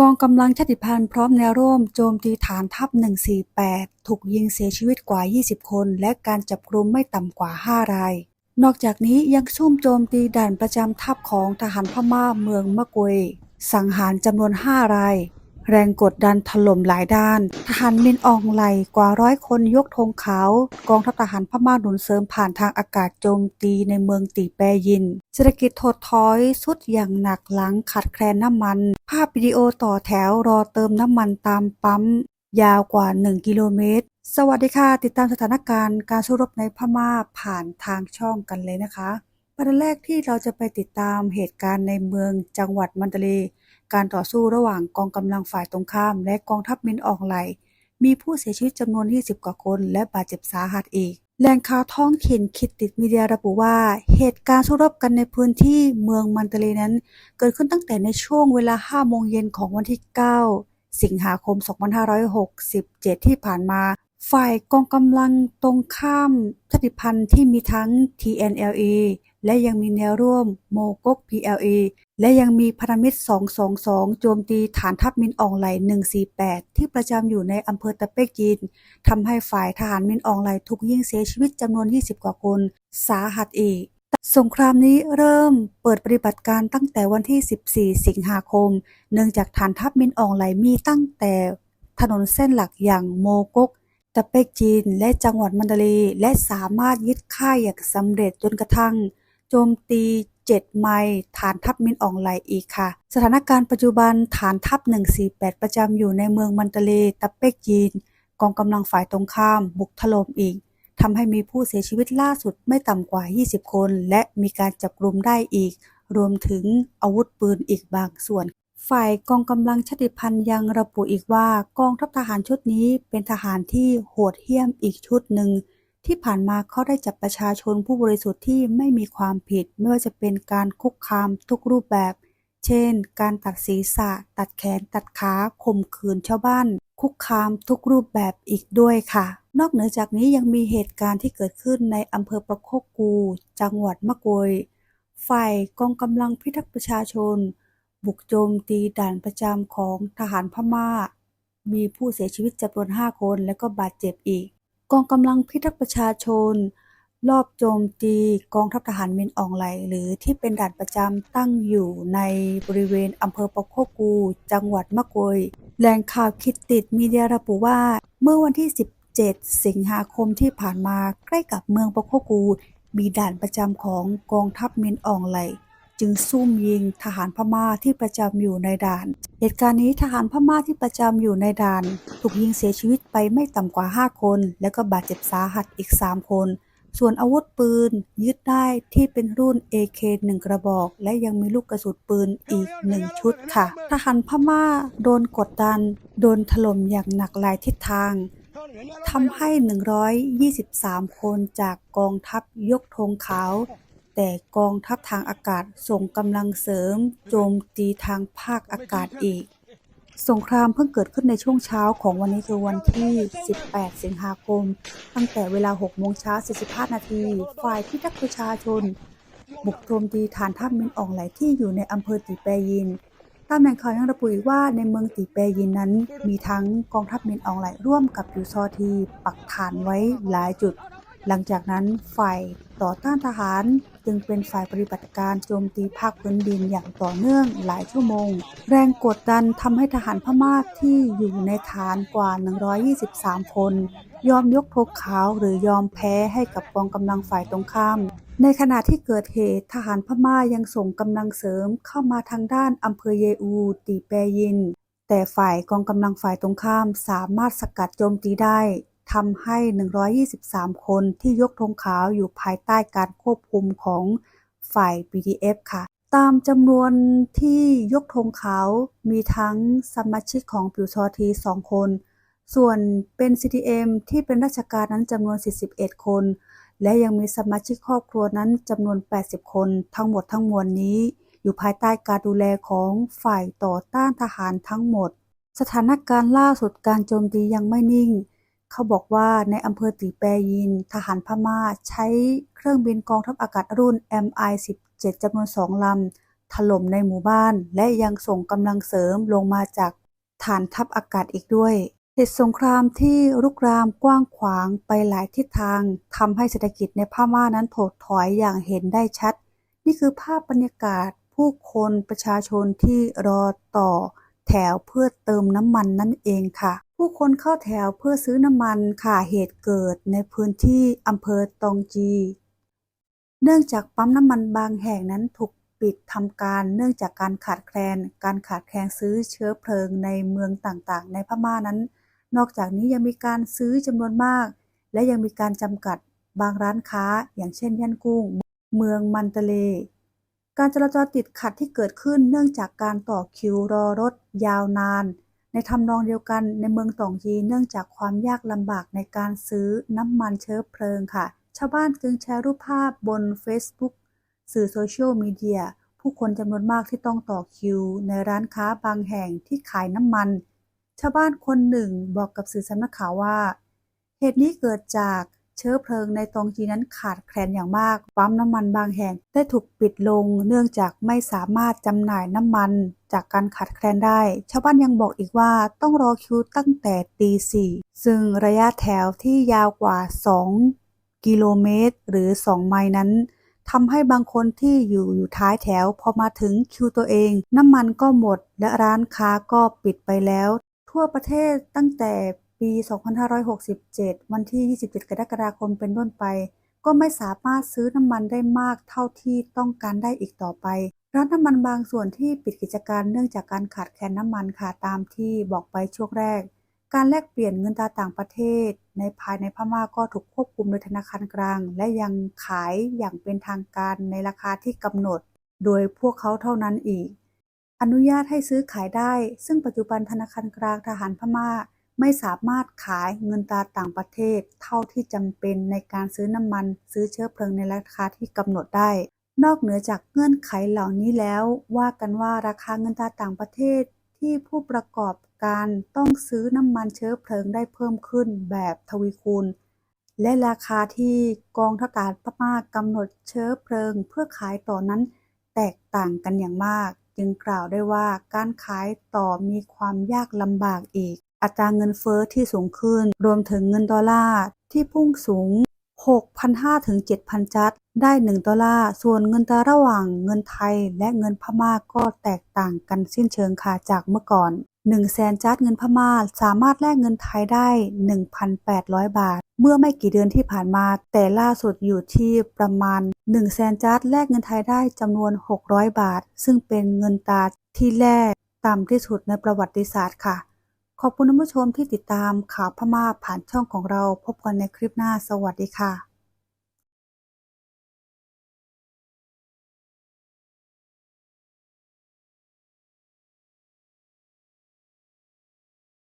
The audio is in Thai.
กองกำลังชาติพันธุ์พร้อมแนวร่วมโจมตีฐานทัพ 148 ถูกยิงเสียชีวิตกว่า 20 คน และการจับกลุ่มไม่ต่ำกว่า 5 ราย นอกจากนี้ยังซุ่มโจมตีด่านประจำทัพของทหารพม่าเมืองมะกวยสังหารจำนวน 5 ราย แรงกดดันถล่มหลายด้าน ทหารมินอองไหลกว่าร้อยคนยกธงขาว กองทัพทหารพม่าหนุนเสริมผ่านทางอากาศโจมตีในเมืองตีแปยิน เศรษฐกิจถดถอยสุดอย่างหนักหลังขาดแคลนน้ำมัน ภาพวิดีโอต่อแถวรอเติมน้ำมันตามปั๊ม ยาวกว่า 1 กิโลเมตร สวัสดีค่ะ ติดตามสถานการณ์การสู้รบในพม่าผ่านทางช่องกันเลยนะคะประเด็นแรกที่เราจะไปติดตามเหตุการณ์ในเมืองจังหวัดมันตเล การต่อสู้ระหว่างกองกำลังฝ่ายตรงข้าม และกองทัพมินอองไหล มีผู้เสียชีวิตจำนวน 20 กว่าคน และบาดเจ็บสาหัสอีกแหล่งข่าวท้องถิ่นคิดติดมีเดียระบุว่า เหตุการณ์สู้รบกันในพื้นที่เมืองมันเตเลนั้น เกิดขึ้นตั้งแต่ในช่วงเวลา 5 โมงเย็นของวันที่ 9 สิงหาคม 2567 ที่ผ่านมา ฝ่ายกองกำลังตรงข้ามชาติพันธุ์ที่มีทั้ง TNLA และยังมีแนวร่วมโมกก PLA และยังมีพันธมิตร 222 โจมตีฐานทัพมินอองไหล 148 ที่ประจำอยู่ในอำเภอตะเปกจีนทำให้ฝ่ายทหารมินอองไหลถูกยิงเสียชีวิตจำนวน 20 กว่าคน สาหัสอีก สงครามนี้เริ่มเปิดปฏิบัติการตั้งแต่วันที่ 14 สิงหาคม เนื่องจากฐานทัพมินอองไหลมีตั้งแต่ถนนเส้นหลักอย่างโมกกตะเปกจีน และจังหวัดมันดาลย์และสามารถยึดค่ายอย่างสำเร็จจนกระทั่ง โจมตี 7 ไมล์ฐานทัพมินอองไหลอีกค่ะ สถานการณ์ปัจจุบันฐานทัพ 148 ประจำอยู่ในเมืองมันตะเลตะเปกจีน กองกำลังฝ่ายตรงข้าม บุกถล่มอีกทำให้มีผู้เสียชีวิตล่าสุดไม่ต่ำกว่า 20 คน และมีการจับกลุ่มได้อีก รวมถึงอาวุธปืนอีกบางส่วน ฝ่ายกองกำลังชาติพันธุ์ยังระบุอีกว่ากองทัพทหารชุดนี้เป็นทหารที่โหดเหี้ยมอีกชุดหนึ่ง ที่ผ่านมาเขาได้จับประชาชนผู้บริสุทธิ์ที่ไม่มีความผิด ไม่ว่าจะเป็นการคุกคามทุกรูปแบบ เช่น การตัดศีรษะ ตัดแขน ตัดขาข่มขืนชาวบ้าน คุกคามทุกรูปแบบอีกด้วยค่ะ นอกเหนือจากนี้ยังมีเหตุการณ์ที่เกิดขึ้นในอำเภอประโคกู จังหวัดมะกวยฝ่ายกองกำลังพิทักษ์ประชาชน บุกโจมตีด่านประจำของทหารพม่า มีผู้เสียชีวิตจำนวน 5 คนและก็บาดเจ็บอีก กองกำลังพิทักษ์ประชาชน รอบโจมตีกองทัพทหารเมียนอองไหล หรือที่เป็นด่านประจำตั้งอยู่ในบริเวณอำเภอปะโคกู จังหวัดมะกวยแหล่งข่าวคิดติดมีเดียระบุว่า เมื่อวันที่ 17 สิงหาคมที่ผ่านมาใกล้กับเมืองปะโคกู มีด่านประจำของกองทัพเมียนอองไหล จึงซุ่มยิงทหารพม่าที่ประจำอยู่ในด่าน เหตุการณ์นี้ทหารพม่าที่ประจำอยู่ในด่าน ถูกยิงเสียชีวิตไปไม่ต่ำกว่า 5 คน และก็บาดเจ็บสาหัสอีก 3 คน ส่วนอาวุธปืน ยึดได้ที่เป็นรุ่น AK 1 กระบอก และยังมีลูกกระสุนปืนอีก 1 ชุดค่ะ ทหารพม่าโดนกดดัน โดนถล่มอย่างหนักหลายทิศทางทำให้ 123 คนจากกองทัพยกธงขาว แต่กองทัพทางอากาศส่งกำลังเสริมโจมตีทางภาคอากาศอีก สงครามเพิ่งเกิดขึ้นในช่วงเช้าของวันนี้คือวันที่ 18 สิงหาคม ตั้งแต่เวลา 6 โมงเช้า 45 นาที ฝ่ายพิทักษ์ประชาชน บุกโจมตีฐานทัพมินอองไหลที่อยู่ในอำเภอตีแปยินตามแหล่งข่าวยังระบุอีกว่าในเมืองตีแปยินนั้น มีทั้งกองทัพมินอองไหลร่วมกับยูซอที ปักฐานไว้หลายจุด หลังจากนั้นฝ่าย ต่อต้านทหาร จึงเป็นฝ่ายปฏิบัติการโจมตีภาคพื้นดินอย่างต่อเนื่องหลายชั่วโมง แรงกดดันทำให้ทหารพม่าที่อยู่ในฐานกว่า 123 คน ยอมยกธงขาวหรือยอมแพ้ให้กับกองกำลังฝ่ายตรงข้าม ในขณะที่เกิดเหตุทหารพม่ายังส่งกำลังเสริมเข้ามาทางด้านอำเภอเยอู ตีแปยิน แต่ฝ่ายกองกำลังฝ่ายตรงข้ามสามารถสกัดโจมตีได้ ทำให้ 123 คนที่ยกธงขาวอยู่ภายใต้การควบคุมของฝ่าย BDF ค่ะ ตามจำนวนที่ยกธงขาวมีทั้งสมาชิกของปิวซอที 2 คน ส่วนเป็น CTM ที่เป็นราชการนั้นจำนวน 41 คน และยังมีสมาชิกครอบครัวนั้นจำนวน 80 คน ทั้งหมดทั้งมวลนี้ อยู่ภายใต้การดูแลของฝ่ายต่อต้านทหารทั้งหมด สถานการณ์ล่าสุดการโจมตียังไม่นิ่ง เขาบอกว่าในอำเภอตีแปยิน ทหารพม่าใช้เครื่องบินกองทัพอากาศรุ่น MI-17 จำนวนสองลำ ถล่มในหมู่บ้าน และยังส่งกำลังเสริมลงมาจากฐานทัพอากาศอีกด้วยเหตุสงครามที่รุกรามกว้างขวางไปหลายทิศทางทำให้เศรษฐกิจในพม่านั้นถดถอยอย่างเห็นได้ชัด นี่คือภาพบรรยากาศผู้คนประชาชนที่รอต่อแถวเพื่อเติมน้ำมันนั่นเองค่ะ ผู้คนเข้าแถวเพื่อซื้อน้ำมันค่ะเหตุเกิดในพื้นที่อำเภอตองจี เนื่องจากปั๊มน้ำมันบางแห่งนั้นถูกปิดทำการเนื่องจากการขาดแคลน การขาดแคลนซื้อเชื้อเพลิงในเมืองต่างๆ ในพม่านั้น นอกจากนี้ยังมีการซื้อจำนวนมาก และยังมีการจำกัดบางร้านค้า อย่างเช่นย่านกุ้ง เมืองมันเตเล การจราจรติดขัดที่เกิดขึ้นเนื่องจากการต่อคิวรอรถยาวนาน ในทำนองเดียวกันในเมืองตองยีเนื่องจากความยากลำบากในการซื้อน้ำมันเชื้อเพลิงค่ะ ชาวบ้านจึงแชร์รูปภาพบน Facebook สื่อโซเชียลมีเดียผู้คนจำนวนมากที่ต้องต่อคิว ในร้านค้าบางแห่งที่ขายน้ำมัน ชาวบ้านคนหนึ่งบอกกับสื่อสำนักข่าวว่า เหตุนี้เกิดจาก เชื้อเพลิงในตองจีนั้นขาดแคลนอย่างมาก ปั๊มน้ำมันบางแห่งได้ถูกปิดลง เนื่องจากไม่สามารถจำหน่ายน้ำมัน จากการขาดแคลนได้ ชาวบ้านยังบอกอีกว่าต้องรอคิวตั้งแต่ตีสี่ซึ่งระยะแถวที่ยาวกว่า 2 กิโลเมตร หรือ 2 ไมล์นั้นทำให้บางคนที่อยู่อยู่ท้ายแถว พอมาถึงคิวตัวเอง น้ำมันก็หมด และร้านค้าก็ปิดไปแล้ว ทั่วประเทศตั้งแต่ 2567 วันที่ 27 กรกฎาคมเป็นต้นไป ก็ไม่สามารถซื้อน้ำมันได้มากเท่าที่ต้องการได้อีกต่อไป ร้านน้ำมันบางส่วนที่ปิดกิจการเนื่องจากการขาดแคลนน้ำมันค่ะตามที่บอกไปช่วงแรก การแลกเปลี่ยนเงินตราต่างประเทศ ในภายในพม่าก็ถูกควบคุมโดยธนาคารกลาง และยังขายอย่างเป็นทางการในราคาที่กำหนด โดยพวกเขาเท่านั้นอีก อนุญาตให้ซื้อขายได้ ซึ่งปัจจุบันธนาคารกลางทหารพม่า ไม่สามารถขายเงินตราต่างประเทศ เท่าที่จำเป็นในการซื้อน้ำมัน ซื้อเชื้อเพลิงในราคาที่กำหนดได้ นอกเหนือจากเงื่อนไขเหล่านี้แล้ว ว่ากันว่าราคาเงินตราต่างประเทศที่ผู้ประกอบการต้องซื้อน้ำมันเชื้อเพลิงได้เพิ่มขึ้นแบบทวีคูณ และราคาที่กองทัพอากาศพม่ากำหนดเชื้อเพลิงเพื่อขายต่อนั้นแตกต่างกันอย่างมาก จึงกล่าวได้ว่าการขายต่อมีความยากลำบากอีก อัตราเงินเฟ้อที่สูงขึ้น รวมถึงเงินดอลลาร์ที่พุ่งสูง 6,500ถึง7,000 จัด ได้ 1 ดอลลาร์ ส่วนเงินตราระหว่างเงินไทยและเงินพม่าก็แตกต่างกันสิ้นเชิงค่ะจากเมื่อก่อน1แสนจัดเงินพม่าสามารถแลกเงินไทยได้ 1,800 บาท เมื่อไม่กี่เดือนที่ผ่านมา แต่ล่าสุดอยู่ที่ประมาณ1แสนจัดแลกเงินไทยได้จำนวน 600 บาท ซึ่งเป็นเงินตราที่แลกต่ำที่สุดในประวัติศาสตร์ค่ะ ขอบคุณท่านผู้ชมที่ติดตามข่าวพม่าผ่านช่องของเราพบกันในคลิปหน้าสวัสดีค่ะ